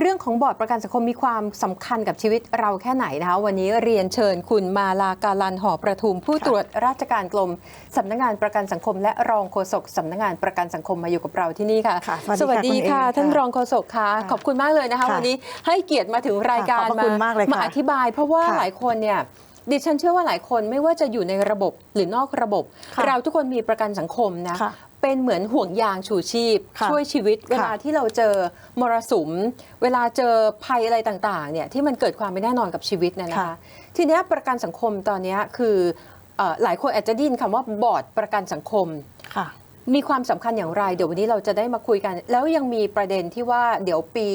เรื่องของบอร์ดประกันสังคมมีความสำคัญกับชีวิตเราแค่ไหนนะคะ วันนี้เรียนเชิญคุณมาลาการันหอประทุม ผู้ตรวจราชการกรมสำนักงานประกันสังคม และรองโฆษกสำนักงานประกันสังคมมาอยู่กับเราที่นี่ค่ะค่ะสสวัวัสสดีดีค่ะค่ะคุณเอท่านค่ะรองโฆษกค่ะค่ะ ขอบคุณมากเลยนะคะค่ะวันนี้ให้เกียรติมาถึงรายการค่ะขอบพระคุณมากเลยค่ะมาอธิบาย เพราะว่าค่ะหลายคนเนี่ย ดิฉันเชื่อว่าหลายคนไม่ว่าจะอยู่ในระบบหรือนอกระบบ ค่ะเราทุกคนมีประกันสังคมนะ ค่ะเป็นเหมือนห่วงยางชูชีพ ค่ะช่วยชีวิต เวลาค่ะที่เราเจอมรสุม เวลาเจอภัยอะไรต่างๆเนี่ยที่มันเกิดความไม่แน่นอนกับชีวิตเนยนะคะ ค่ะ ทีเนี้ยประกันสังคมตอนเนี้ยคือเอ่อหลายคนอาจจะได้ยินคำว่าบอร์ดประกันสังคม ค่ะ มีความสำคัญอย่างไร เดี๋ยววันนี้เราจะได้มาคุยกัน แล้วยังมีประเด็นที่ว่าเดี๋ยวปี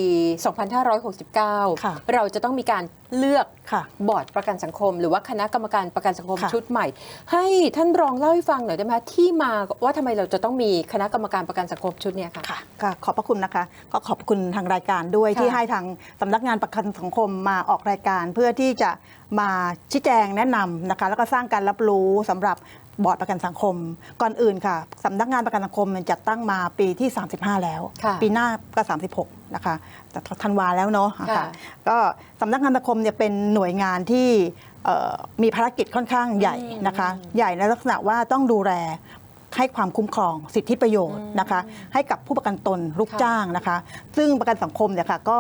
2569ค่ะเราจะต้องมีการเลือกค่ะ บอร์ดประกันสังคม หรือว่าคณะกรรมการประกันสังคมค่ะ ชุดใหม่ ให้ท่านรองเล่าให้ฟังหน่อยได้ไหมคะที่มาว่าทำไมเราจะต้องมีคณะกรรมการประกันสังคมชุดเนี้ยค่ะ ค่ะก็ขอบพระคุณนะคะ ก็ขอบคุณทางรายการด้วยค่ะที่ให้ทางสำนักงานประกันสังคมมาออกรายการ เพื่อที่จะมาชี้แจงแนะนำนะคะ แล้วก็สร้างการรับรู้สำหรับ บอร์ดประกันสังคม ก่อนอื่นค่ะสำนักงานประกันสังคมมันจัดตั้งมาปีที่ 35 แล้วค่ะปีหน้าก็ 36 นะคะแต่ธันวาแล้วเนาะค่ะค่ะก็สำนักงานสังคมเนี่ยเป็นหน่วยงานที่เอ่อมีภารกิจค่อนข้างใหญ่นะคะ ใหญ่ในลักษณะว่าต้องดูแลให้ความคุ้มครองสิทธิประโยชน์นะคะ ให้กับผู้ประกันตนลูกค่ะจ้างนะคะ ซึ่งประกันสังคมเนี่ยค่ะก็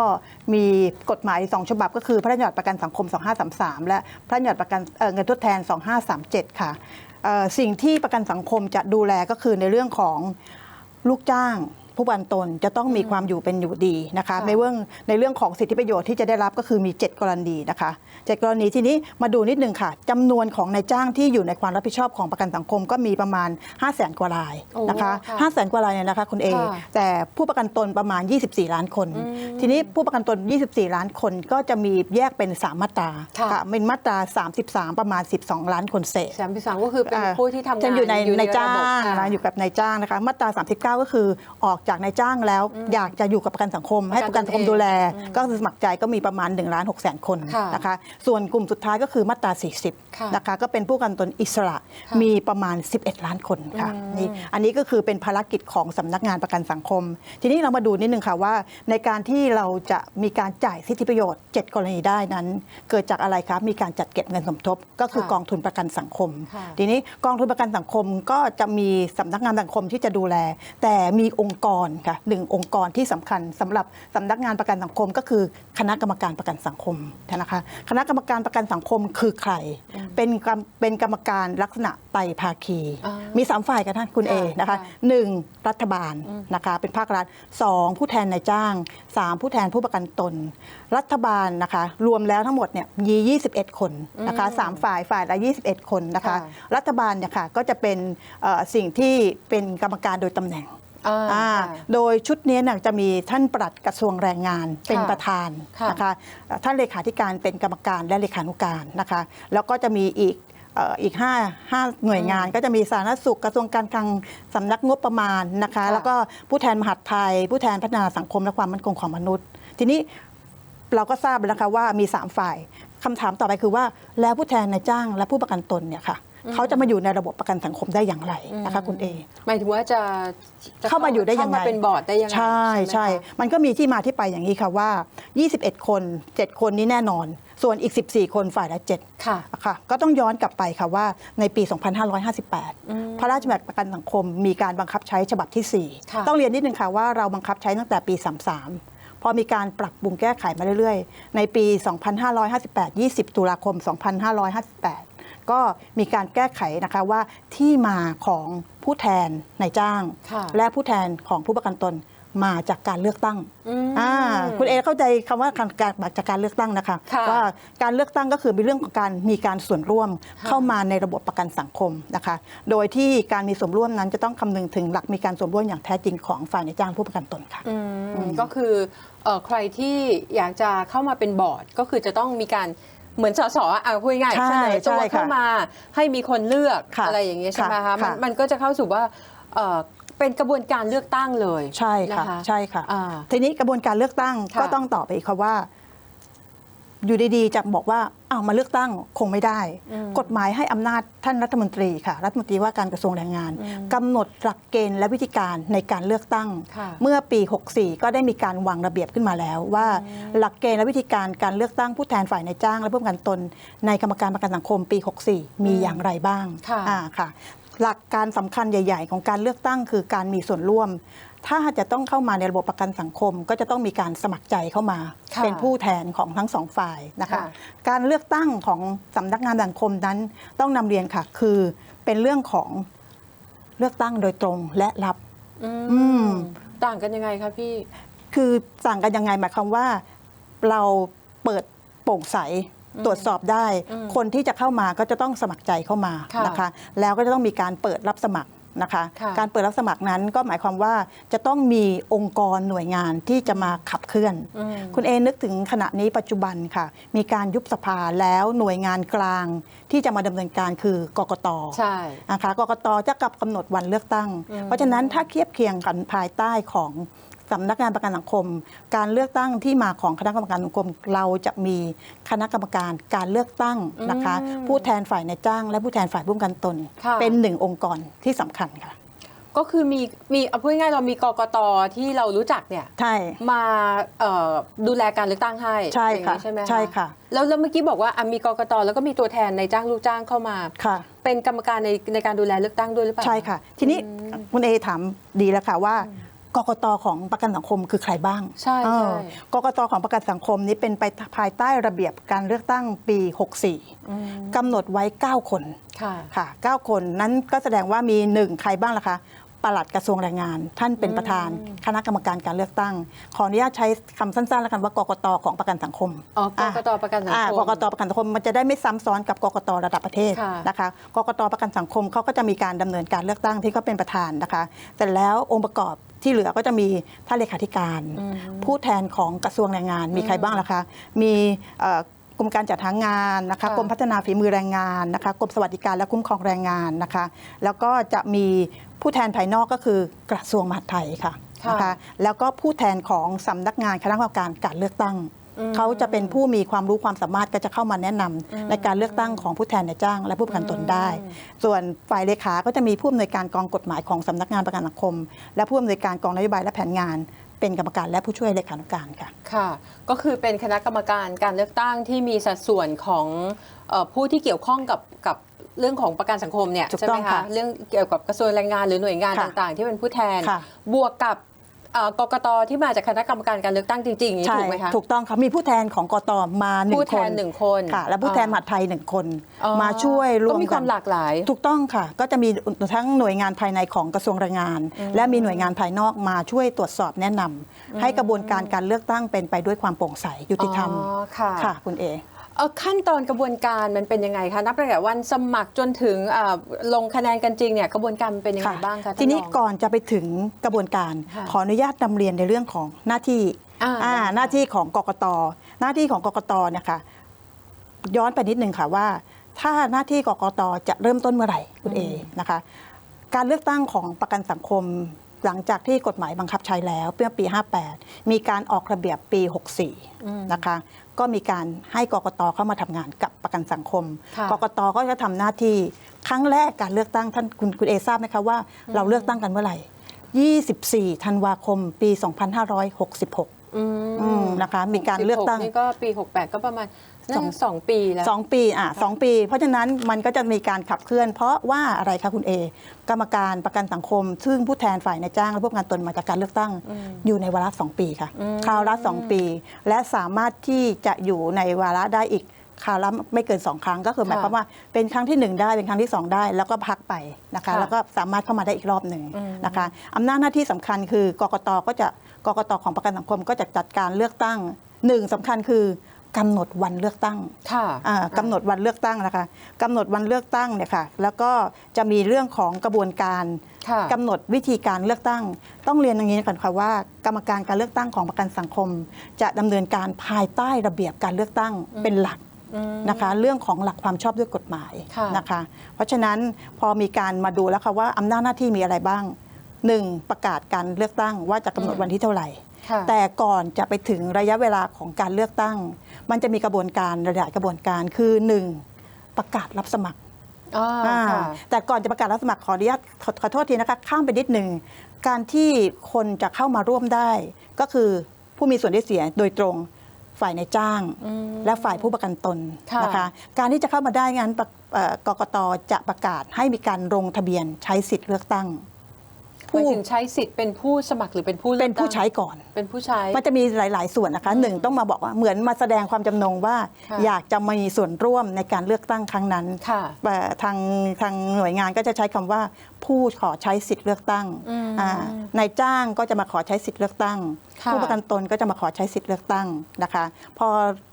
มีกฎหมาย2ฉบับ ก็คือพระราชบัญญัติประกันสังคม 2533 และพระราชบัญญัติประกันเอ่อเงินทดแทน 2537 ค่ะเอ่อ สิ่งที่ประกันสังคมจะดูแลก็คือในเรื่องของลูกจ้าง ผู้ประกันตนจะต้องมีความอยู่เป็นอยู่ดีนะคะค่ะในเรื่องในเรื่องของสิทธิประโยชน์ที่จะได้รับก็คือมี 7 กรณีนะคะเจ็ดกรณีที่นี้มาดูนิดนึงค่ะจำนวนของนายจ้างที่อยู่ในความรับผิดชอบของประกันสังคมก็มีประมาณ 5 0 0แสนกว่ารายนะคะโอ้ค่ะ5 0 0แสนกว่ารายเนี่ยนะคะคุณเอค่ะแต่ผู้ประกันตนประมาณ 24 ล้านคนอืมทีนี้ผู้ประกันตน 24 ล้านคนก็จะมีแยกเป็น 3 มาตราค่ะเป็นมาตรา 33 ประมาณ 12 ล้านคนเศษสามสิบสามก็คือเป็นผู้ที่ทำงานจะอยู่ในในจ้าระบบงค่ะนะอยู่กับนายจ้างนะคะมาตรา 39 ก็คือออกจากนายจ้างแล้ว อยากจะอยู่กับประกันสังคม ให้ประกันสังคมดูแล ก็คือสมัครใจก็มีประมาณ1ล้าน6แสนคนค่ะนะคะ ส่วนกลุ่มสุดท้ายก็คือมาตราค่ะ40 นะคะ ก็เป็นผู้ประกันตนอิสระค่ะมีประมาณ 11 ล้านคนค่ะอืมนี่อันนี้ก็คือเป็นภารกิจของสำนักงานประกันสังคม ทีนี้เรามาดูนิดนึงค่ะว่า ในการที่เราจะมีการจ่ายสิทธิประโยชน์ 7 กรณีได้นั้น เกิดจากอะไรคะมีการจัดเก็บเงินสมทบ ก็คือค่ะกองทุนประกันสังคมค่ะทีนี้กองทุนประกันสังคมก็จะมีสำนักงานสังคมที่จะดูแล แต่มีองค์กรค่ะหนึ่งองค์กรที่สำคัญสำหรับสำนักงานประกันสังคมก็คือคณะกรรมการประกันสังคมนะคะคณะกรรมการประกันสังคมคือใคร เป็นกรรมเป็นกรรมการลักษณะไตรภาคีอ่ามีมีสามฝ่ายกันท่านคุณเอค่ะนะคะค่ะหนึ่งรัฐบาลนะคะเป็นภาครัฐสองผู้แทนนายจ้างสามผู้แทนผู้ประกันตน รัฐบาลนะคะรวมแล้วทั้งหมดเนี่ยมี21 คนนะคะสามฝ่ายฝ่ายละ 21 คนนะคะค่ะรัฐบาลเนี่ยค่ะก็จะเป็นเอ่อสิ่งที่เป็นกรรมการโดยตำแหน่ง อ่าอ่าค่ะโดยชุดนี้เนี่ยจะมีท่านปลัดกระทรวงแรงงานเป็นค่ะประธานค่ะนะคะเอ่อท่านเลขาธิการเป็นกรรมการและเลขานุการนะคะ แล้วก็จะมีอีกเอ่ออีกห้าห้าหน่วยงาน ก็จะมีสาธารณสุขกระทรวงการคลังสำนักงบประมาณนะคะ ค่ะ แล้วก็ผู้แทนมหาดไทย ผู้แทนพัฒนาสังคมและความมั่นคงของมนุษย์ ทีนี้เราก็ทราบแล้วนะคะว่ามี 3 ฝ่ายคำถามต่อไปคือว่าแล้วผู้แทนนายจ้างและผู้ประกันตนเนี่ยค่ะ เขาจะมาอยู่ในระบบประกันสังคมได้อย่างไรนะคะคุณเอหมายถึงว่าจะจะเข้ามาอยู่ได้ยังไงเข้ามาเป็นบอร์ดได้ยังไงใช่ไหมใช่คะมันก็มีที่มาที่ไปอย่างนี้ค่ะว่า 21 คน 7 คนนี้แน่นอน ส่วนอีก 14 คนฝ่ายละ7ค่ะค่ะ ก็ต้องย้อนกลับไปค่ะว่าในปี 2558 พระราชบัญญัติประกันสังคมมีการบังคับใช้ฉบับที่ค่ะ4ต้องเรียนนิดนึงค่ะว่าเราบังคับใช้ตั้งแต่ปี 33พอมีการปรับปรุงแก้ไขมาเรื่อยๆ ในปี 2558 20 ตุลาคม 2558 ก็มีการแก้ไขนะคะว่าที่มาของผู้แทนนายจ้างค่ะและผู้แทนของผู้ประกันตนมาจากการเลือกตั้งอืมอ่าคุณเอเข้าใจคำว่าการการมาจากการเลือกตั้งนะคะค่ะว่าการเลือกตั้งก็คือเป็นเรื่องของการมีการส่วนร่วมเข้ามาในระบบประกันสังคมนะคะ โดยที่การมีส่วนร่วมนั้นจะต้องคำนึงถึงหลักมีการส่วนร่วมอย่างแท้จริงของฝ่ายนายจ้างผู้ประกันตนค่ะอืมก็คือเอ่อใครที่อยากจะเข้ามาเป็นบอร์ดก็คือจะต้องมีการ เหมือนสสอะพูดง่ายๆใช่เสนอตัวใช่ค่ะเข้ามาให้มีคนเลือกค่ะอะไรอย่างเงี้ยใช่ไหมค่ะคะมันค่ะ มันก็จะเข้าสู่ว่าเอ่อเป็นกระบวนการเลือกตั้งเลยใช่ค่ะนใช่ค่ะ อ่าทีนี้กระบวนการเลือกตั้งค่ะก็ต้องตอบไปอีกค่ะว่า อยู่ดีๆจะบอกว่าอ้าวมาเลือกตั้งคงไม่ได้อืมกฎหมายให้อำนาจท่านรัฐมนตรีค่ะ รัฐมนตรีว่าการกระทรวงแรงงานอืมกำหนดหลักเกณฑ์และวิธีการในการเลือกตั้งค่ะเมื่อปี 64 ก็ได้มีการวางระเบียบขึ้นมาแล้ว ว่าหลักเกณฑ์และวิธีการการเลือกตั้งผู้แทนฝ่ายในายจ้าง และผู้ประกันตนในกรรมการประกันสังคมปี 64 มีอย่างไรบ้างค่ะอ่าค่ะหลักการสำคัญใหญ่ ๆ ของการเลือกตั้งคือการมีส่วนร่วม ถ้าจะต้องเข้ามาในระบบประกันสังคม ก็จะต้องมีการสมัครใจเข้ามาค่ะเป็นผู้แทนของทั้งสองฝ่ายนะคะค่ะการเลือกตั้งของสำนักงานสังคมนั้นต้องนำเรียนค่ะ คือเป็นเรื่องของเลือกตั้งโดยตรงและรับอือืมมต่างกันยังไงคะพี่ คือต่างกันยังไงหมายความว่า เราเปิดโปร่งใสอืมตรวจสอบได้อืมคนที่จะเข้ามาก็จะต้องสมัครใจเข้ามาค่ะนะคะ แล้วก็จะต้องมีการเปิดรับสมัคร นะคะค่ะการเปิดรับสมัครนั้นก็หมายความว่าจะต้องมีองค์กรหน่วยงานที่จะมาขับเคลื่อนอืมคุณเอนึกถึงขณะนี้ปัจจุบันค่ะ มีการยุบสภาแล้วหน่วยงานกลางที่จะมาดำเนินการคือกกตใช่นะคะกกตจะกับกำหนดวันเลือกตั้งอืมเพราะฉะนั้นถ้าเทียบเคียงกันภายใต้ของ สำนักงานประกันสังคม การเลือกตั้งที่มาของคณะกรรมการสังคม เราจะมีคณะกรรมการการเลือกตั้งนะคะอืมผู้แทนฝ่ายในายจ้าง และผู้แทนฝ่ายผู้ประกันตนค่ะเป็นหนึ่งองค์กรที่สำคัญค่ะ ก็คือมีมีเอาพูดง่ายๆเรามีกกตที่เรารู้จักเนี่ยใช่มาเอ่อดูแลการเลือกตั้งให้ใช่อย่างค่ะนี้ใช่ไหมใช่ค่ะแล้วแล้วเมื่อกี้บอกว่าอะมีกกตแล้วก็มีตัวแทนในจ้างลูกจ้างเข้ามาค่ะ เป็นกรรมการในในการดูแลเลือกตั้งด้วยหรือเปล่าใช่ค่ะ ทีนี้อืมคุณเอถามดีแล้วค่ะว่า กกตของประกันสังคมคือใครบ้างใช่เอใช่อกกตของประกันสังคมนี้เป็นไปภายใต้ระเบียบการเลือกตั้งปี 64อืมกำหนดไว้ 9 คนค่ะค่ะ9คนนั้นก็แสดงว่ามี 1 ใครบ้างล่ะคะ ปลัดกระทรวงแรงงาน ท่านเป็นประธานอืมคณะกรรมการการเลือกตั้ง ขออนุญาตใช้คำสั้นๆ แล้วกันว่ากกตของประกันสังคมอ๋อกกตประกันสังอ่าคมกกตประกันสังคมมันจะได้ไม่ซ้ำซ้อนกับกกตระดับประเทศค่ะนะคะกกตประกันสังคมเขาก็จะมีการดำเนินการเลือกตั้งที่เขาเป็นประธานนะคะแต่แล้วองค์ประกอบที่เหลือก็จะมีท่านเลขาธิการอืมผู้แทนของกระทรวงแรงงานมีใครบ้างล่ะคะ มีเอ่อกรมการจัดหางานนะคะค่ะกรมพัฒนาฝีมือแรงงานนะคะกรมสวัสดิการและคุ้มครองแรงงานนะคะ แล้วก็จะมี ผู้แทนภายนอกก็คือกระทรวงมหาดไทยค่ะค่ะนะคะแล้วก็ผู้แทนของสำนักงานคณะกรรมการการเลือกตั้งอืมเขาจะเป็นผู้มีความรู้ความสามารถก็จะเข้ามาแนะนำอืมในการเลือกตั้งของผู้แทนในายจ้าง และผู้ประกันตนได้อืมส่วนฝ่ายเลขาก็จะมีผู้อำนวยการกองกฎหมายของสำนักงานประกันสังคม และผู้อำนวยการกองนโยบายและแผนงาน เป็นกรรมการและผู้ช่วยเลขานุการค่ะ ค่ะ ก็คือเป็นคณะกรรมการการเลือกตั้งที่มีสัดส่วนของเอ่อผู้ที่เกี่ยวข้องกับกับ เรื่องของประกันสังคมเนี่ยถูกใช่ไหต้มองคะค่ะเรื่องเกี่ยวกับกระทรวงแรงงานหรือหน่วยงานค่ะต่างๆ ที่เป็นผู้แทน ค่ะ บวกกับเอ่อกกตที่มาจากคณะกรรมการการเลือกตั้งจริงๆอย่างนี้ใช่ถูกไหมคะถูกต้องค่ะมีผู้แทนของกตมาหนึ่งผู้คแทนนหนึ่งคนค่ะ และผู้แทนมหาดไทยหนึ่งคน อ๋อมาช่วยรวมก็มีความกันหลากหลาย ถูกต้องค่ะ ก็จะมีทั้งหน่วยงานภายในของกระทรวงแรงงานอืมและมีหน่วยงานภายนอกมาช่วยตรวจสอบแนะนำให้กระบวนการการเลือกตั้งเป็นไปด้วยความโปร่งใสยุติธรรมอ๋อค่ะค่ะคุณเอ เอ่อขั้นตอนกระบวนการมันเป็นยังไงคะนับตั้งแต่วันสมัครจนถึงอ่าลงคะแนนกันจริงเนี่ยกระบวนการมันเป็นยังไงบ้างคะทีนี้ท่ารองก่อนจะไปถึงกระบวนการค่ะขออนุญาตนำเรียนในเรื่องของหน้าที่อ่าอ่าได้ค่ะหน้าที่ของกกตหน้าที่ของกกตเนี่ยค่ะย้อนไปนิดนึงค่ะว่า ถ้าหน้าที่กกตจะเริ่มต้นเมื่อไหร่คุณเอนะคะ การเลือกตั้งของประกันสังคม หลังจากที่กฎหมายบังคับใช้แล้วเมื่อปี 58 มีการออกระเบียบปีอืม64 นะคะ ก็มีการให้กกตเข้ามาทำงานกับประกันสังคมค่ะกกตก็จะทำหน้าที่ครั้งแรกการเลือกตั้งท่านคุณคุณเอทราบไหมคะว่าเราเลือกตั้งกันเมื่อไหร่ 24 ธันวาคม ปี 2566 อือืมนะคะมีการเลือกตั้ง 16นี่ก็ปี 68 ก็ประมาณนั่นสองปีแล้ว สองปีอะสองปี เพราะฉะนั้นมันก็จะมีการขับเคลื่อน เพราะว่าอะไรคะคุณเอกรรมการประกันสังคม ซึ่งผู้แทนฝ่ายนายจ้างและผู้ประกันตนมาจากการเลือกตั้ง อืมอยู่ในวาระสองปีค่ะอืม คราวละสองปี และสามารถที่จะอยู่ในวาระได้อีกคราวละไม่เกินสองครั้งก็คือหมายความว่าเป็นครั้งที่หนึ่งได้เป็นครั้งที่สองได้ แล้วก็พักไปนะคะ ค่ะแล้วก็สามารถเข้ามาได้อีกรอบหนึ่งอืมนะคะอำนาจหน้าที่สำคัญคือกกตก็จะ กกตของประกันสังคมก็จะจัดการเลือกตั้งหนึ่งสำคัญคือกำหนดวันเลือกตั้งค่ะอ่ากำหนดวันเลือกตั้งนะคะกำหนดวันเลือกตั้งเนี่ยค่ะ แล้วก็จะมีเรื่องของกระบวนการค่ะกำหนดวิธีการเลือกตั้ง ต้องเรียนอย่างนี้ก่อนค่ะว่า กรรมการการเลือกตั้งของประกันสังคม จะดำเนินการภายใต้ระเบียบการเลือกตั้งเป็นหลักอืมนะคะเรื่องของหลักความชอบด้วยกฎหมายค่ะนะคะ เพราะฉะนั้นพอมีการมาดูแล้วค่ะว่าอำนาจหน้าที่มีอะไรบ้าง หนึ่งประกาศการเลือกตั้งว่าจะกำหนดวันที่เท่าไหร่ค่ะแต่ก่อนจะไปถึงระยะเวลาของการเลือกตั้ง มันจะมีกระบวนการหลายๆกระบวนการคือ 1. ประกาศรับสมัครอ่าอ่าค่ะแต่ก่อนจะประกาศรับสมัครขออนุญาตขอขอโทษทีนะคะข้ามไปนิดหนึ่งการที่คนจะเข้ามาร่วมได้ ก็คือผู้มีส่วนได้เสียโดยตรงฝ่ายในจ้างอืมและฝ่ายผู้ประกันตนค่ะนะคะการที่จะเข้ามาได้งั้นปะเอ่อกกตจะประกาศให้มีการลงทะเบียนใช้สิทธิ์เลือกตั้ง หมายถึงใช้สิทธิ์เป็นผู้สมัครหรือเป็นผู้ลือกเป็นผู้ตั้งใช้ก่อน เป็นผู้ใช้ มันจะมีหลาย ๆ ส่วนนะคะหนึ่งต้องมาบอกว่าเหมือนมาแสดงความจำนงว่า ค่ะอยากจะมีส่วนร่วมในการเลือกตั้งครั้งนั้นค่ะแต่ทางทางหน่วยงานก็จะใช้คำว่า ผู้ขอใช้สิทธิ์เลือกตั้งอืมอ่านายจ้างก็จะมาขอใช้สิทธิ์เลือกตั้ง ค่ะ ผู้ประกันตนก็จะมาขอใช้สิทธิ์เลือกตั้งนะคะ พอ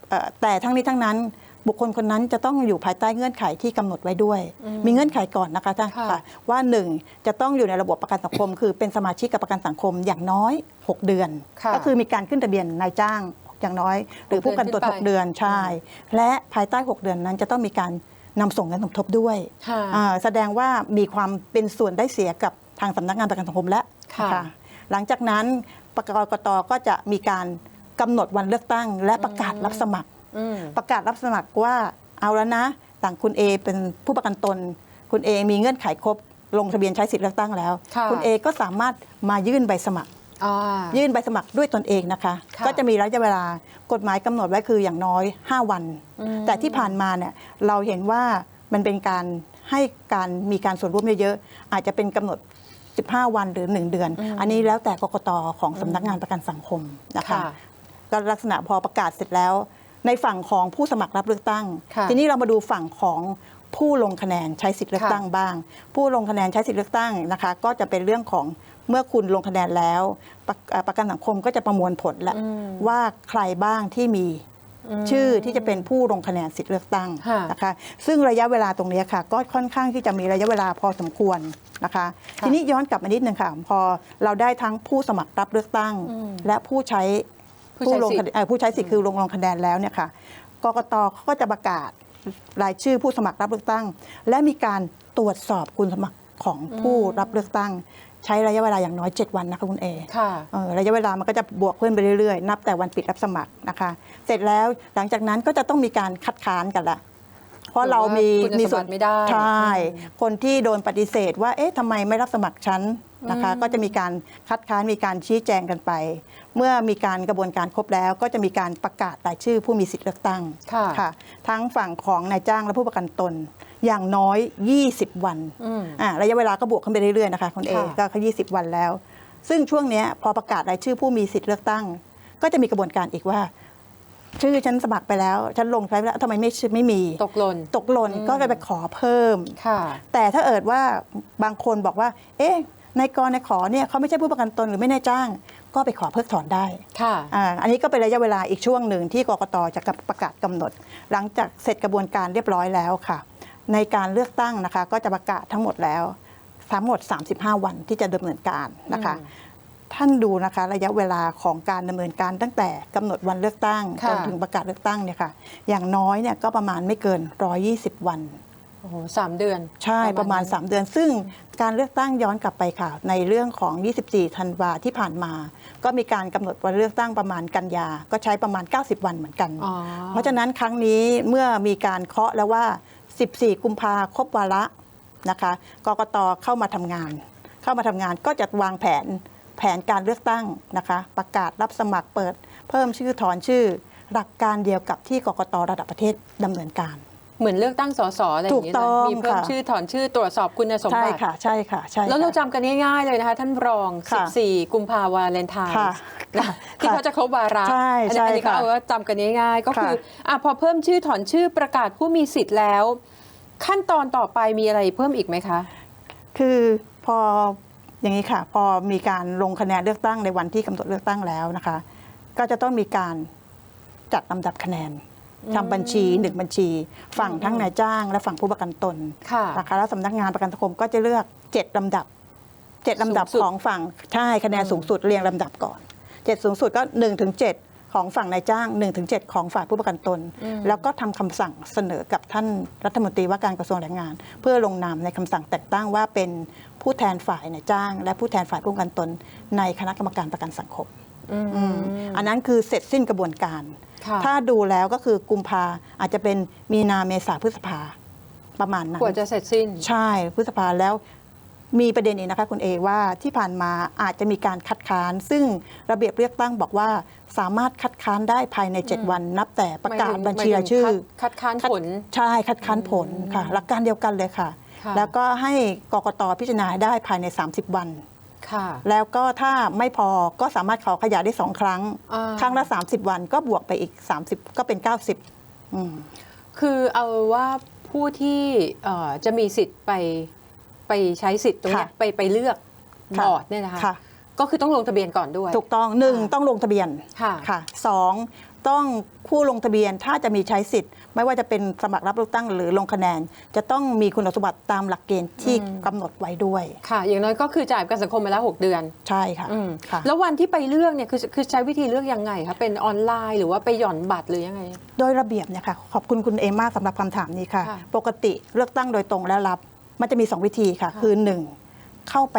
เอ่อแต่ทั้งนี้ทั้งนั้น บุคคลคนนั้นจะต้องอยู่ภายใต้เงื่อนไขที่กำหนดไว้ด้วย มีเงื่อนไขก่อนนะคะท่านค่ะค่ะว่าหนึ่งจะต้องอยู่ในระบบประกันสังคม คือเป็นสมาชิกกับประกันสังคมอย่างน้อย 6 เดือนค่ะก็คือมีการขึ้นทะเบียนนายจ้างอย่างน้อย หรือผู้ประกันตนหกเดือนขึ้นไป6เดือนใช่ และภายใต้ 6 เดือนนั้นจะต้องมีการนำส่งเงินสมทบด้วยค่ะอ่าแสดงว่ามีความเป็นส่วนได้เสียกับทางสำนักงานประกันสังคมแล้วค่ะนหลังจากนั้นปกกตก็จะมีการกำหนดวันเลือกตั้ง และประกาศรับสมัครอืม ประกาศรับสมัครว่าเอาแล้วนะต่างคุณเอเป็นผู้ประกันตน คุณเอมีเงื่อนไขครบลงทะเบียนใช้สิทธิ์เลือกตั้งแล้วค่ะณเอก็สามารถมายื่นใบสมัครอ่ายื่นใบสมัครด้วยตนเองนะคะค่ะก็จะมีระยะเวลากฎหมายกำหนดไว้คืออย่างน้อย 5 วันอืมแต่ที่ผ่านมาเนี่ยเราเห็นว่ามันเป็นการให้การมีการส่วนร่วมเยอะๆอาจจะเป็นกำหนด 15 วันหรือ 1 เดือน อันนี้แล้วแต่กกตของสำนักงานประกันสังคมนะคะค่ะก็ลักษณะพอประกาศเสร็จแล้ว ในฝั่งของผู้สมัครรับเลือกตั้งค่ะทีนี้เรามาดูฝั่งของผู้ลงคะแนนใช้สิทธิ์เลือกตั้งบ้าง ผู้ลงคะแนนใช้สิทธิ์เลือกตั้งนะคะ ก็จะเป็นเรื่องของเมื่อคุณลงคะแนนแล้ว ประเอ่อประกันสังคมก็จะประมวลผลแล้วอืมว่าใครบ้างที่มีมชื่อที่จะเป็นผู้ลงคะแนนสิทธิ์เลือกตั้งค่ะนะคะ ซึ่งระยะเวลาตรงนี้ค่ะ ก็ค่อนข้างที่จะมีระยะเวลาพอสมควรนะคะค่ะทีนี้ย้อนกลับมานิดนึงค่ะ พอเราได้ทั้งผู้สมัครรับเลือกตั้งอืมและผู้ใช้ ผู้ใช้ลงสิทธิ์คะแนนเอ่อผู้ใช้สิทธิ์คือลงลงคะแนนแล้วเนี่ยค่ะกกตเขาก็จะประกาศรายชื่อผู้สมัครรับเลือกตั้ง และมีการตรวจสอบคุณสมัครของผู้รับเลือกตั้ง ใช้ระยะเวลาอย่างน้อย 7 วันนะคะคุณเอค่ะเอ่อระยะเวลามันก็จะบวกขึ้นไปเรื่อยๆ นับแต่วันปิดรับสมัครนะคะ เสร็จแล้วหลังจากนั้นก็จะต้องมีการคัดค้านกันละเพราะเรามีคุณสมบัติไม่ได้ใช่อืมคนที่โดนปฏิเสธว่าเอ๊ะทำไมไม่รับสมัครฉัน นะคะ ก็จะมีการคัดค้านมีการชี้แจงกันไป เมื่อมีการกระบวนการครบแล้ว ก็จะมีการประกาศรายชื่อผู้มีสิทธิ์เลือกตั้งค่ะ ทั้งฝั่งของนายจ้างและผู้ประกันตนอย่างน้อย 20 วันอืมอ่าระยะเวลาก็บวกขึ้นไปเรื่อยๆนะคะคุณเอค่ะก็คือ20 วันแล้ว ซึ่งช่วงเนี้ยพอประกาศรายชื่อผู้มีสิทธิ์เลือกตั้ง ก็จะมีกระบวนการอีกว่า ชื่อฉันสมัครไปแล้ว ฉันลงใช้ไปแล้วทำไมไม่ชื่อไม่มี ตกหล่นตกหล่นก็เลยไปขอเพิ่มค่ะ แต่ถ้าเอิดว่าบางคนบอกว่า เอ๊ะ นายกรนายขอเนี่ยเขาไม่ใช่ผู้ประกันตนหรือไม่นายจ้าง ก็ไปขอเพิกถอนได้ค่ะอ่าอันนี้ก็เป็นระยะเวลาอีกช่วงหนึ่งที่กกตจะประกาศกำหนด หลังจากเสร็จกระบวนการเรียบร้อยแล้วค่ะ ในการเลือกตั้งนะคะ ก็จะประกาศทั้งหมดแล้วทั้งหมด 35 วันที่จะดำเนินการนะคะอืมท่านดูนะคะระยะเวลาของการดำเนินการตั้งแต่กำหนดวันเลือกตั้งค่ะจนถึงประกาศเลือกตั้งเนี่ยค่ะอย่างน้อยเนี่ยก็ประมาณไม่เกิน 120 วัน โอ้โหสามเดือน ใช่ประมาณ 3 เดือน ซึ่งการเลือกตั้งย้อนกลับไปค่ะ ในเรื่องของ 24 ธันวาที่ผ่านมา ก็มีการกำหนดวันเลือกตั้งประมาณกันยา ก็ใช้ประมาณ 90 วันเหมือนกัน อ๋อ เพราะฉะนั้นครั้งนี้เมื่อมีการเคาะแล้วว่า 14 กุมภาครบวาระนะคะกกตเข้ามาทำงาน เข้ามาทำงานก็จะวางแผนแผนการเลือกตั้งนะคะ ประกาศรับสมัครเปิด เพิ่มชื่อถอนชื่อ หลักการเดียวกับที่กกตระดับประเทศดำเนินการ เหมือนเลือกตั้งสสอะไรอย่างนี้ถูกต้องนะมีเพิ่มค่ะ ชื่อถอนชื่อตรวจสอบคุณสมใช่บัติ ค่ะใช่ค่ะใช่แล้วเราค่ะจำกันง่ายๆเลยนะคะ ท่านรอง ค่ะ14 กุมภาวาเลนไทน์ค่ะนะที่เขาจะครบวาระใช่อันใช่นี้อันนี้ก็ค่ะเอาว่าจำกันง่ายๆ ก็คือค่ะ อะพอเพิ่มชื่อถอนชื่อประกาศผู้มีสิทธิ์แล้ว ขั้นตอนต่อไปมีอะไรเพิ่มอีกไหมคะ คือพออย่างนี้ค่ะ พอมีการลงคะแนนเลือกตั้งในวันที่กำหนดเลือกตั้งแล้วนะคะ ก็จะต้องมีการจัดลำดับคะแนน ทำบัญชีหนึ่งบัญชี ฝั่งทั้งนายจ้าง และฝั่งผู้ประกันตนค่ะนะคะแล้วสำนักงานประกันสังคมก็จะเลือกเจ็ดลำดับเจ็ดลำดับสูงสุดของฝั่งใช่คะแนนสูงสุดเรียงลำดับก่อนเจ็ดสูงสุดก็1นถึงเของฝั่งนายจ้าง1นถึงเของฝ่ายผู้ประกันตน แล้วก็ทำคำสั่งเสนอกับท่านรัฐมนตรีว่าการกระทรวงแรงงาน เพื่อลงนามในคำสั่งแต่งตั้งว่าเป็นผู้แทนฝ่ายนายจ้าง และผู้แทนฝ่ายผู้ประกันตน ในคณะกรรมการประกันสังคม อืมอืมอันนั้นคือเสร็จสิ้นกระบวนการค่ะถ้าดูแล้วก็คือกุมภาอาจจะเป็นมีนาเมษาพฤษภาประมาณนั้นกว่าจะเสร็จสิ้น ใช่พฤษภาแล้วมีประเด็นอีกนะคะคุณเอว่าที่ผ่านมาอาจจะมีการคัดค้าน ซึ่งระเบียบเลือกตั้งบอกว่า สามารถคัดค้านได้ภายใน 7 วัน นับแต่ประกาศหมายถึงบัญชีรายชื่อหมายถึงคัดคัดค้านผลใช่คัดค้านผลค่ะ หลักการเดียวกันเลยค่ะค่ะแล้วก็ให้กกตพิจารณาได้ภายใน 30 วันค่ะ แล้วก็ถ้าไม่พอก็สามารถขอขยายได้สองครั้งอ่าครั้งละ 30 วันก็บวกไปอีก 30 ก็เป็น 90อืมคือเอาว่าผู้ที่เอ่อจะมีสิทธิ์ไปไปใช้สิทธิ์ตรงเนี้ยค่ะไปไปเลือกบค่ะอร์ดเนี่ยนะคะค่ะก็คือต้องลงทะเบียนก่อนด้วย ถูกต้องหนึ่งค่ะต้องลงทะเบียนค่ะค่ะสอง ต้องผู้ลงทะเบียนถ้าจะมีใช้สิทธิ์ ไม่ว่าจะเป็นสมัครรับเลือกตั้งหรือลงคะแนน จะต้องมีคุณสมบัติตามหลักเกณฑ์ที่อืมกำหนดไว้ด้วย ค่ะ อย่างน้อยก็คือจ่ายประกันสังคมมาแล้ว 6 เดือน ใช่ค่ะอืมค่ะแล้ววันที่ไปเลือกเนี่ยคือคือใช้วิธีเลือกยังไงคะเป็นออนไลน์หรือว่าไปหย่อนบัตรหรือยังไง โดยระเบียบเนี่ยค่ะขอบคุณคุณเอมากสำหรับคำถามนี้ค่ะค่ะปกติเลือกตั้งโดยตรงและรับ มันจะมี 2 วิธีค่ะค่ะคือ 1 เข้าไป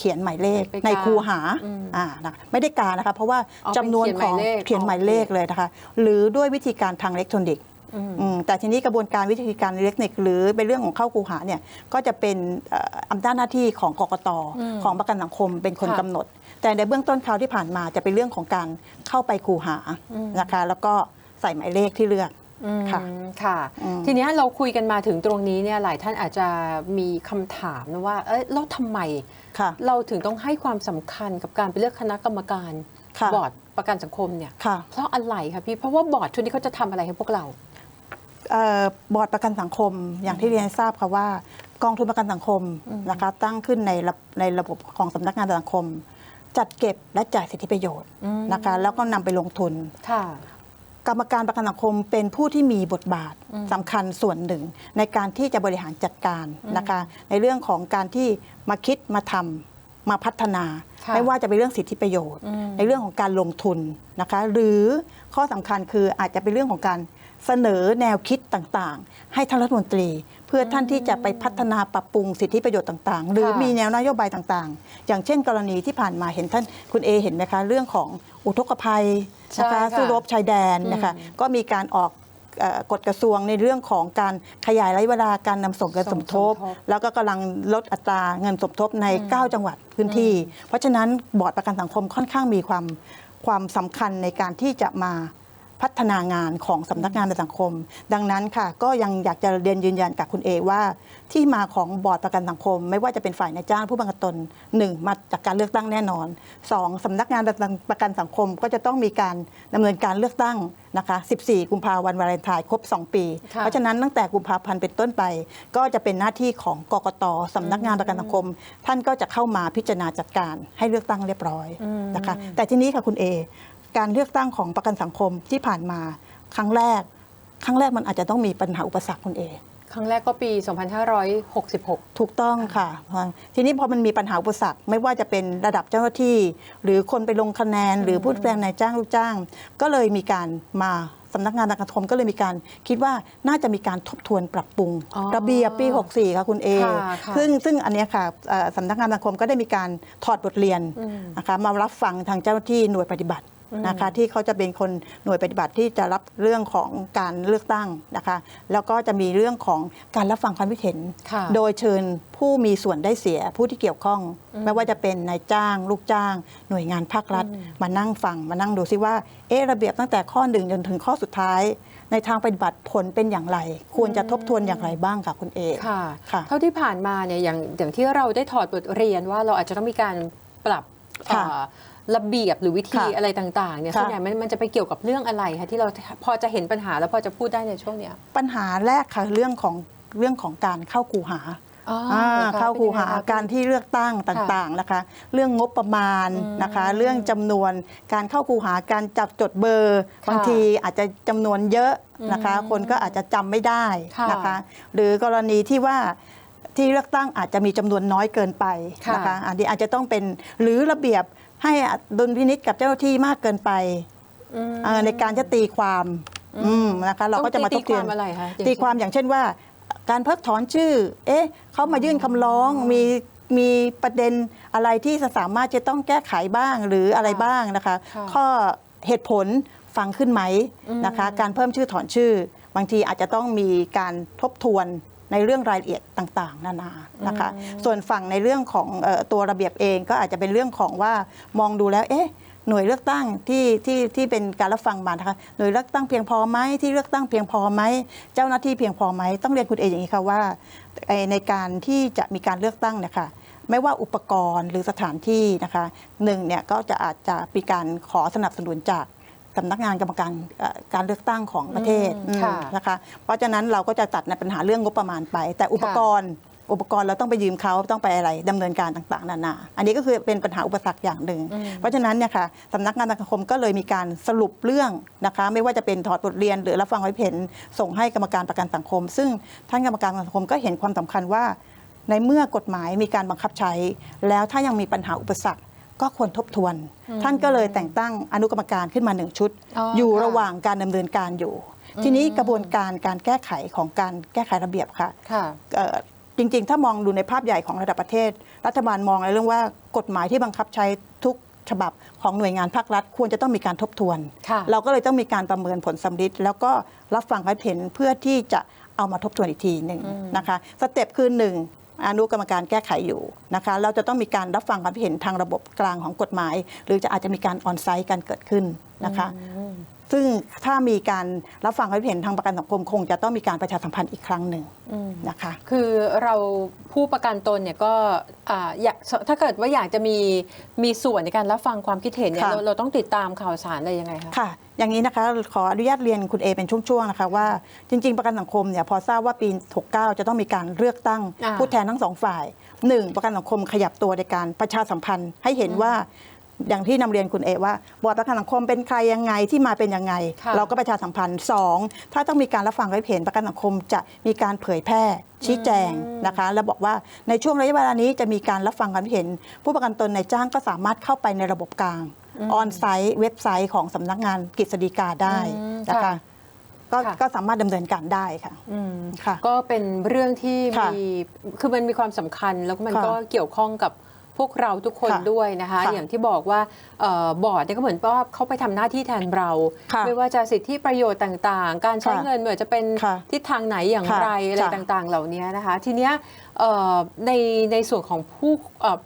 เขียนหมายเลขไปกาในคูหาอืมอ่านะไม่ได้การนะคะ เพราะว่าอ๋อจำนวนเป็นของเขียนหมายเลขเขียนหมายเลขเลยนะคะ หรือด้วยวิธีการทางอิเล็กทรอนิกส์อืมอืมแต่ทีนี้กระบวนการวิธีการอิเล็กทรอนิกส์หรือเป็นเรื่องของเข้าคูหาเนี่ยก็จะเป็นเอ่ออำนาจหน้าที่ของกกตอืมของประกันสังคมเป็นคนค่ะกำหนด แต่ในเบื้องต้นคราวที่ผ่านมาจะเป็นเรื่องของการเข้าไปคูหาอืมนะคะ แล้วก็ใส่หมายเลขที่เลือก อืมค่ะค่ะ อืม ทีเนี้ยเราคุยกันมาถึงตรงนี้เนี่ยหลายท่านอาจจะมีคำถามนะว่า เอ้ยแล้วทำไม ค่ะ เราถึงต้องให้ความสำคัญกับการไปเลือกคณะกรรมการค่ะ บอร์ดประกันสังคมเนี่ยค่ะเพราะอะไรคะพี่เพราะว่าบอร์ดชุดนี้เขาจะทำอะไรให้พวกเรา เอ่อบอร์ดประกันสังคมอย่างที่เรียนให้ทราบค่ะว่า กองทุนประกันสังคมนะคะตั้งขึ้นในระในระบบของสำนักงานประกันสังคม จัดเก็บและจ่ายสิทธิประโยชน์อืมนะคะแล้วก็นำไปลงทุน ค่ะ กรรมการประกันสังคมเป็นผู้ที่มีบทบาทอืมสำคัญส่วนหนึ่ง ในการที่จะบริหารจัดการนะคะในเรื่องของการที่มาคิดมาทำมาพัฒนาค่ะไม่ว่าจะเป็นเรื่องสิทธิประโยชน์อืมในเรื่องของการลงทุนนะคะหรือข้อสำคัญคืออาจจะเป็นเรื่องของการ เสนอแนวคิดต่างๆ ให้ท่านรัฐมนตรี เพื่อท่านที่จะไปพัฒนาปรับปรุงสิทธิประโยชน์ต่างๆ หรือค่ะมีแนวนโยบายต่างๆ อย่างเช่น กรณีที่ผ่านมาเห็นท่านคุณเอเห็นไหมคะเรื่องของอุทกภัยนะคะใช่ค่ะสู้รบชายแดนนะคะอืมก็มีการออกเอ่อกฎกระทรวงในเรื่องของการขยายระยะเวลาการนำส่งเงินสมทบสมทบแล้วก็กำลังลดอัตราเงินสมทบใน 9 จังหวัดพื้นที่ เพราะฉะนั้นบอร์ดประกันสังคมค่อนข้างมีความความสำคัญในการที่จะมา พัฒนางานของสำนักงานประกันสังคม ดังนั้นค่ะก็ยังอยากจะเรียนยืนยันกับคุณเอว่า ที่มาของบอร์ดประกันสังคม ไม่ว่าจะเป็นฝ่ายนายจ้างผู้บังคับตนหนึ่งมาจากการเลือกตั้งแน่นอนสองสำนักงานประกันสังคมก็จะต้องมีการดำเนินการเลือกตั้งนะคะ 14 กุมภาพันธ์วันวาเลนไทน์ครบ 2 ปีค่ะเพราะฉะนั้นตั้งแต่กุมภาพันธ์เป็นต้นไป ก็จะเป็นหน้าที่ของกกตสำนักงานประกันสังคม ท่านก็จะเข้ามาพิจารณาจัดการให้เลือกตั้งเรียบร้อยอืมนะคะ แต่ทีนี้ค่ะคุณเอ การเลือกตั้งของประกันสังคมที่ผ่านมาครั้งแรก ครั้งแรกมันอาจจะต้องมีปัญหาอุปสรรคคุณเอครั้งแรกก็ปี 2566 ถูกต้องค่ะ ทีนี้พอมันมีปัญหาอุปสรรคไม่ว่าจะเป็นระดับเจ้าหน้าที่ หรือคนไปลงคะแนน หรือผู้แปลงนายจ้างลูกจ้าง ก็เลยมีการมาสำนักงานประกันสังคมก็เลยมีการคิดว่าน่าจะมีการทบทวนปรับปรุงอ๋อระเบียบปี 64 ค่ะคุณเอค่ะค่ะซึ่งซึ่งอันเนี้ยค่ะเอ่อสำนักงานประกันสังคมก็ได้มีการถอดบทเรียนอืมนะคะมารับฟังทางเจ้าหน้าที่หน่วยปฏิบัติ นะคะที่เขาจะเป็นคนหน่วยปฏิบัติที่จะรับเรื่องของการเลือกตั้งนะคะแล้วก็จะมีเรื่องของการรับฟังความคิดเห็นค่ะโดยเชิญผู้มีส่วนได้เสียผู้ที่เกี่ยวข้อง ไม่ว่าจะเป็นนายจ้าง ลูกจ้าง หน่วยงานภาครัฐ มานั่งฟังมานั่งดูซิว่าเอ๊ะระเบียบตั้งแต่ข้อหนึ่งจนถึงข้อสุดท้าย ในทางปฏิบัติผลเป็นอย่างไร ควรจะทบทวนอย่างไรบ้างค่ะคุณเอกค่ะค่ะเท่าที่ผ่านมาเนี่ยอย่างอย่างที่เราได้ถอดบทเรียนว่าเราอาจจะต้องมีการปรับค่ะเอ่อ ระเบียบหรือวิธีค่ะอะไรต่างๆเนี่ยค่ะ ส่วนใหญ่มันมันจะไปเกี่ยวกับเรื่องอะไรคะที่เราพอจะเห็นปัญหาแล้วพอจะพูดได้ในช่วงเนี้ยปัญหาแรกค่ะเรื่องของเรื่องของการเข้าคูหาอ๋ออ่าหรอคะเข้าคูหาเป็นยังไงคะ การที่เลือกตั้งต่างๆนะคะ เรื่องงบประมาณอืมนะคะ เรื่องจำนวนการเข้าคูหาการจับจดเบอร์ค่ะบางทีอาจจะจำนวนเยอะนะคะ อืมคนก็อาจจะจำไม่ได้ค่ะนะคะหรือกรณีที่ว่าที่เลือกตั้งอาจจะมีจำนวนน้อยเกินไปค่ะนะคะ อันนี้อาจจะต้องเป็นหรือระเบียบ ให้ดุลพินิษกับเจ้าหน้าที่มากเกินไปอืมเอ่อในการจะตีความอืมนะคะเราก็จะมาทตีบคทววานมอะไรคะอย่งตีเช่นความอย่างเช่นว่า การเพิกถอนชื่อ เอ๊ะเขามายื่นคำร้องมีมีประเด็นอะไรที่จะสามารถจะต้องแก้ไขบ้างหรืออะไรบ้างนะคะค่ะข้อเหตุผลฟังขึ้นไหมนะคะ การเพิ่มชื่อถอนชื่อ บางทีอาจจะต้องมีการทบทวน ในเรื่องรายละเอียดต่างๆ นานานะคะ ส่วนฝั่งในเรื่องของเอ่อตัวระเบียบเองก็อาจจะเป็นเรื่องของว่ามองดูแล้วเอ๊ะหน่วยเลือกตั้งที่ที่ที่เป็นการรับฟังมานะคะหน่วยเลือกตั้งเพียงพอไหมที่เลือกตั้งเพียงพอไหมเจ้าหน้าที่เพียงพอไหมต้องเรียนคุณเออย่างนี้ค่ะว่าไอ้ในการที่จะมีการเลือกตั้งเนี่ยค่ะไม่ว่าอุปกรณ์หรือสถานที่นะคะหนึ่งเนี่ยก็จะอาจจะมีการขอสนับสนุนจาก สำนักงานกรรมการเอ่อการเลือกตั้งของประเทศอืมอืมค่ะนะคะ เพราะฉะนั้นเราก็จะตัดในปัญหาเรื่องงบประมาณไป แต่อุปกรณ์อุปกรณ์เราต้องไปยืมเขาต้องไปอะไรดำเนินการต่างๆ นานา อันนี้ก็คือเป็นปัญหาอุปสรรคอย่างหนึ่ง เพราะฉะนั้นเนี่ยค่ะสำนักงานสังคมก็เลยมีการสรุปเรื่องนะคะ ไม่ว่าจะเป็นถอดบทเรียน หรือรับฟังไว้เห็นส่งให้กรรมการประกันสังคม ซึ่งท่านกรรมการประกันสังคมก็เห็นความสำคัญว่า ในเมื่อกฎหมายมีการบังคับใช้ แล้วถ้ายังมีปัญหาอุปสรรค ก็ควรทบทวน ท่านก็เลยแต่งตั้งอนุกรรมการขึ้นมาหนึ่งชุดอ๋ออยู่ค่ะระหว่างการดำเนินการอยู่ ทีนี้กระบวนการการแก้ไขของการแก้ไขระเบียบค่ะค่ะเอ่อจริง ๆ ถ้ามองดูในภาพใหญ่ของระดับประเทศ รัฐบาลมองในเรื่องว่ากฎหมายที่บังคับใช้ทุกฉบับของหน่วยงานภาครัฐ ควรจะต้องมีการทบทวนค่ะเราก็เลยต้องมีการประเมินผลสำลิดแล้วก็รับฟังความเห็นเพื่อที่จะเอามาทบทวนอีกทีหนึ่งนะคะ สเต็ปคือหนึ่ง อนุกรรมการแก้ไขอยู่นะคะ เราจะต้องมีการรับฟังความเห็นทางระบบกลางของกฎหมาย หรือจะอาจจะมีการออนไซต์กันเกิดขึ้นนะคะ ซึ่งถ้ามีการรับฟังความเห็นทางประกันสังคมคงจะต้องมีการประชาสัมพันธ์อีกครั้งหนึ่งนะคะ คือเราผู้ประกันตนเนี่ยก็อ่าอยากถ้าเกิดว่าอยากจะมีมีส่วนในการรับฟังความคิดเห็นเนี่ยค่ะเราเราต้องติดตามข่าวสารอะไรยังไงคะค่ะ อย่างนี้นะคะขออนุญาตเรียนคุณเอเป็นช่วงๆนะคะว่าจริง ๆ ประกันสังคมเนี่ยพอทราบว่าปี 69 จะต้องมีการเลือกตั้งอ่าผู้แทนทั้งสองฝ่ายหนึ่งประกันสังคมขยับตัวในการประชาสัมพันธ์ให้เห็นว่า อย่างที่นำเรียนคุณเอว่าบอร์ดประกันสังคมเป็นใครยังไงที่มาเป็นยังไงค่ะเราก็ประชาสัมพันธ์สองถ้าต้องมีการรับฟังความเห็นประกันสังคมจะมีการเผยแพร่ชี้แจงนะคะแล้วบอกว่าในช่วงระยะเวลานี้จะมีการรับฟังความเห็น ผู้ประกันตนในจ้างก็สามารถเข้าไปในระบบกลางออนไซต์เว็บไซต์ของสำนักงานกฤษฎีกาได้อืมนะคะค่ะก็ค่ะก็สามารถดำเนินการได้ค่ะอืมค่ะ ก็เป็นเรื่องที่ค่ะมีคือมันมีความสำคัญแล้วก็มันค่ะก็เกี่ยวข้องกับพ วกเราทุกคนค่ะด้วยนะคะค่ะอย่างที่บอกว่าเอ่อบอร์ดเนี่ยก็เหมือนว่าเขาไปทำหน้าที่แทนเราค่ะไม่ว่าจะสิทธิประโยชน์ต่างๆ การใช้ค่ะเงินไม่ว่าจะเป็นค่ะทิศทางไหนอย่างค่ะไรอะไรค่ะต่างๆ เหล่านี้นะคะ ทีเนี้ยเอ่อในในส่วนของผู้เอ่อ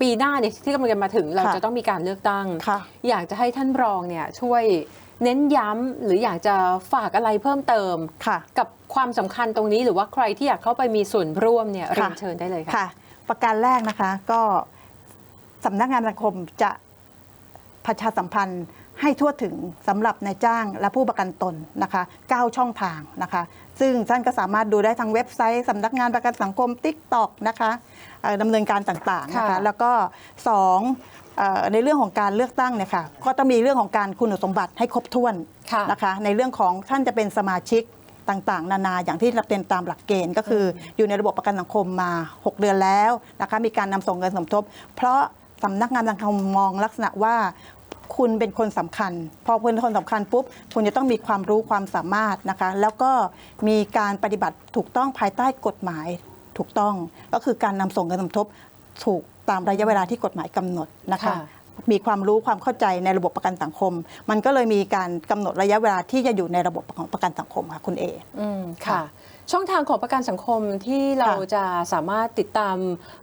ปีหน้าเนี่ยที่กำลังจะมาถึงเราค่ะจะต้องมีการเลือกตั้งค่ะอยากจะให้ท่านรองเนี่ยช่วยเน้นย้ำหรืออยากจะฝากอะไรเพิ่มเติมค่ะกับความสำคัญตรงนี้หรือว่าใครที่อยากเข้าไปมีส่วนร่วมเนี่ยค่ะเรียนเชิญได้เลยค่ะค่ะ ประการแรกนะคะก็สำนักงานสังคมจะประชาสัมพันธ์ให้ทั่วถึงสำหรับนายจ้างและผู้ประกันตนนะคะ9ช่องทางนะคะ ซึ่งท่านก็สามารถดูได้ทางเว็บไซต์สำนักงานประกันสังคม TikTok นะคะเอ่อดำเนินการต่างๆนะคะค่ะแล้วก็สองเอ่อในเรื่องของการเลือกตั้งเนี่ยค่ะก็ต้องมีเรื่องของการคุณสมบัติให้ครบถ้วนค่ะนะคะในเรื่องของท่านจะเป็นสมาชิก ต่างๆ นานาอย่างที่เป็นตามหลักเกณฑ์ก็คืออยู่ในระบบประกันสังคมมา 6 เดือนแล้วนะคะมีการนำส่งเงินสมทบ เพราะสำนักงานสังคมมองลักษณะว่าคุณเป็นคนสำคัญ พอคุณเป็นคนสำคัญปุ๊บ คุณจะต้องมีความรู้ความสามารถนะคะ แล้วก็มีการปฏิบัติถูกต้องภายใต้กฎหมายถูกต้อง ก็คือการนำส่งเงินสมทบถูกตามระยะเวลาที่กฎหมายกำหนดนะคะค่ะ มีความรู้ความเข้าใจในระบบประกันสังคม มันก็เลยมีการกำหนดระยะเวลาที่จะอยู่ในระบบของประกันสังคมค่ะคุณเออืมค่ะค่ะช่องทางของประกันสังคมที่เราค่ะจะสามารถติดตาม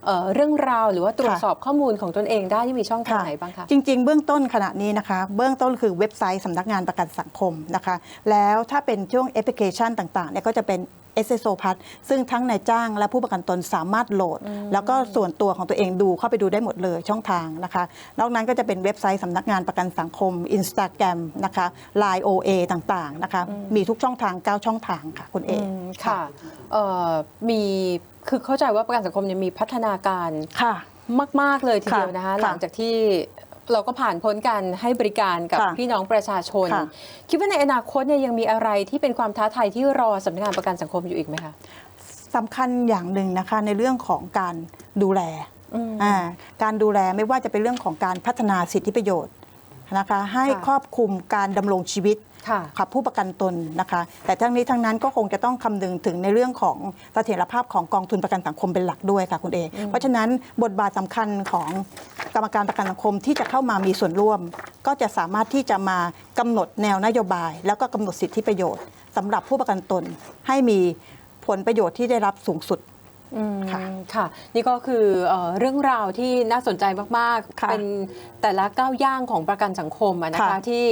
เอ่อเรื่องราวหรือว่าตรวจค่ะสอบข้อมูลของตนเองได้ที่มีช่องทางไหนบ้างคะจริง ๆ เบื้องต้นขณะนี้นะคะ เบื้องต้นคือเว็บไซต์สำนักงานประกันสังคมนะคะ แล้วถ้าเป็นช่วงแอปพลิเคชันต่างๆเนี่ยก็จะเป็น SSO พัทซึ่งทั้งนายจ้างและผู้ประกันตนสามารถโหลด แล้วก็ส่วนตัวของตัวเองดูเข้าไปดูได้หมดเลยช่องทางนะคะ นอกนั้นก็จะเป็นเว็บไซต์สำนักงานประกันสังคม Instagram นะคะ Line OA ต่างๆนะคะมีทุกช่องทาง 9 ช่องทางค่ะคุณเออืมค่ะเอ่อมีคือเข้าใจว่าประกันสังคมเนี่ยมีพัฒนาการค่ะมาก ๆ เลยทีเดียวนะคะค่ะหลังจากที่ เราก็ผ่านพ้นการให้บริการกับค่ะพี่น้องประชาชน ค่ะ คิดว่าในอนาคตเนี่ยยังมีอะไรที่เป็นความท้าทายที่รอสำนักงานประกันสังคมอยู่อีกไหมคะ สำคัญอย่างหนึ่งนะคะในเรื่องของการดูแลอืม อ่าการดูแลไม่ว่าจะเป็นเรื่องของการพัฒนาสิทธิประโยชน์นะคะให้ค่ะ ครอบคลุมการดำรงชีวิตค่ะ กับผู้ประกันตนนะคะ แต่ทั้งนี้ทั้งนั้นก็คงจะต้องคำนึงถึงในเรื่องของเสถียรภาพของกองทุนประกันสังคมเป็นหลักด้วยค่ะคุณเอเพราะฉะนั้นบทบาทสำคัญของกรรมการประกันสังคมที่จะเข้ามามีส่วนร่วม ก็จะสามารถที่จะมากำหนดแนวนโยบาย แล้วก็กำหนดสิทธิประโยชน์สำหรับผู้ประกันตนให้มีผลประโยชน์ที่ได้รับสูงสุดอืมค่ะค่ะ นี่ก็คือเอ่อเรื่องราวที่น่าสนใจมากค่ะๆเป็นแต่ละก้าวย่างของประกันสังคมอะนะคะค่ะที่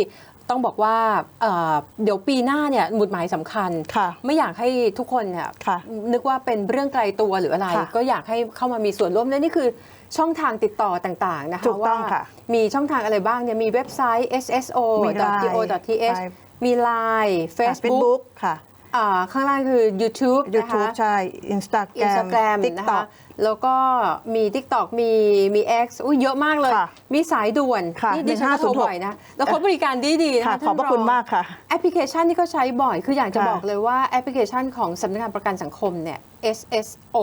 ต้องบอกว่าเอ่อเดี๋ยวปีหน้าเนี่ยหมุดหมายสำคัญค่ะไม่อยากให้ทุกคนเนี่ยค่ะนึกว่าเป็นเรื่องไกลตัวหรืออะไรค่ะก็อยากให้เข้ามามีส่วนร่วมและนี่คือช่องทางติดต่อต่าง ๆ นะคะถูกต้องว่าค่ะมีช่องทางอะไรบ้างเนี่ยมีเว็บไซต์มี sso.go.th มี Line เฟซ Facebook บุ๊กค่ะ อ่าข้างล่างคือ YouTube นะคะ YouTube ใช่ Instagram อินสตาแกรมนะคะ TikTok แล้วก็มี TikTok มีมี X อุ้ยเยอะมากเลย ค่ะมีสายด่วนค่ะนี่ดิฉันก็โทร1506บ่อยนะ แล้วเขาบริการดีๆนะค่ะคะขอบพระคุณท่นงมากค่ะแอปพลิเคชันที่เขาใช้บ่อย คืออยากจะค่ะบอกเลยว่าแอปพลิเคชันของสำนักงานประกันสังคมเนี่ย SSO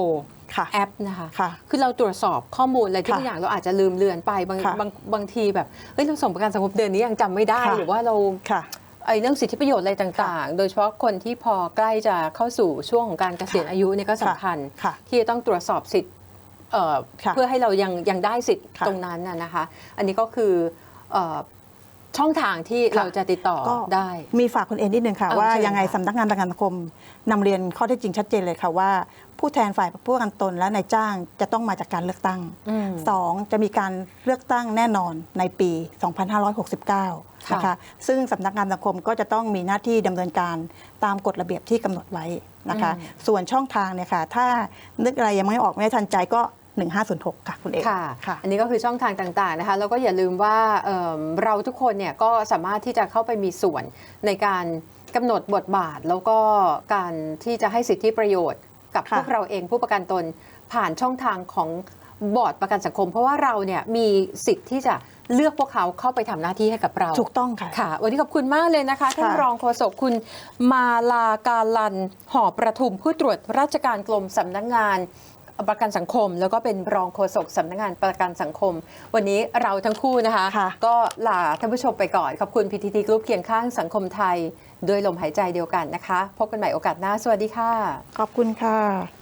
ค่ะแอปนะคะค่ะคือเราตรวจสอบข้อมูลอะไรที่ค่ะบางอย่างเราอาจจะลืมเลือนไปบางค่ะบางบางทีแบบเฮ้ยเราส่งประกันสังคมเดือนนี้ยังจำไม่ได้ค่ะ หรือว่าเรา ค่ะ ไอ้เรื่องสิทธิประโยชน์อะไรต่างๆ โดยเฉพาะคนที่พอใกล้จะเข้าสู่ช่วงของการเกษียณอายุเนี่ยก็สำคัญ ค่ะที่จะต้องตรวจสอบสิทธิ์เอ่อค่ะเพื่อให้เรายังยังได้สิทธิ์ค่ะตรงนั้นน่ะนะคะ อันนี้ก็คือเอ่อ ช่องทางที่ค่ะเราจะติดต่อก็ได้ มีฝากคุณเอ็นนิดนึงค่ะเอาว่าเชิญยังไงค่ะสำนักงานประกันสังคมนำเรียนข้อเท็จจริงชัดเจนเลยค่ะว่า ผู้แทนฝ่ายผู้ประกันตนและนายจ้างจะต้องมาจากการเลือกตั้งอืมสองจะมีการเลือกตั้งแน่นอนในปี 2569นะคะซึ่งสำนักงานสังคมก็จะต้องมีหน้าที่ดำเนินการตามกฎระเบียบที่กำหนดไว้นะคะอืมส่วนช่องทางเนี่ยค่ะถ้านึกอะไรยังไม่ออกไม่ทันใจก็ 1506 ค่ะคุณเอกค่ะค่ะ อันนี้ก็คือช่องทางต่างๆนะคะแล้วก็อย่าลืมว่าเอิ่มเราทุกคนเนี่ยก็สามารถที่จะเข้าไปมีส่วนในการกำหนดบทบาท แล้วก็การที่จะให้สิทธิประโยชน์กับค่ะพวกเราเองผู้ประกันตนผ่านช่องทางของบอร์ดประกันสังคม เพราะว่าเราเนี่ยมีสิทธิ์ที่จะเลือกพวกเขาเข้าไปทำหน้าที่ให้กับเรา ถูกต้องค่ะค่ะ วันนี้ขอบคุณมากเลยนะคะ ท่านค่ะรองโฆษกคุณมาลากาลัน หอประทุมผู้ตรวจราชการกรมสำนักงาน ประกันสังคม แล้วก็เป็นรองโฆษกสำนักงานประกันสังคม วันนี้เราทั้งคู่นะคะค่ะก็ลาท่านผู้ชมไปก่อน ขอบคุณพีทีทีกรุ๊ปเคียงข้างสังคมไทย ด้วยลมหายใจเดียวกันนะคะ พบกันใหม่โอกาสหน้า สวัสดีค่ะ ขอบคุณค่ะ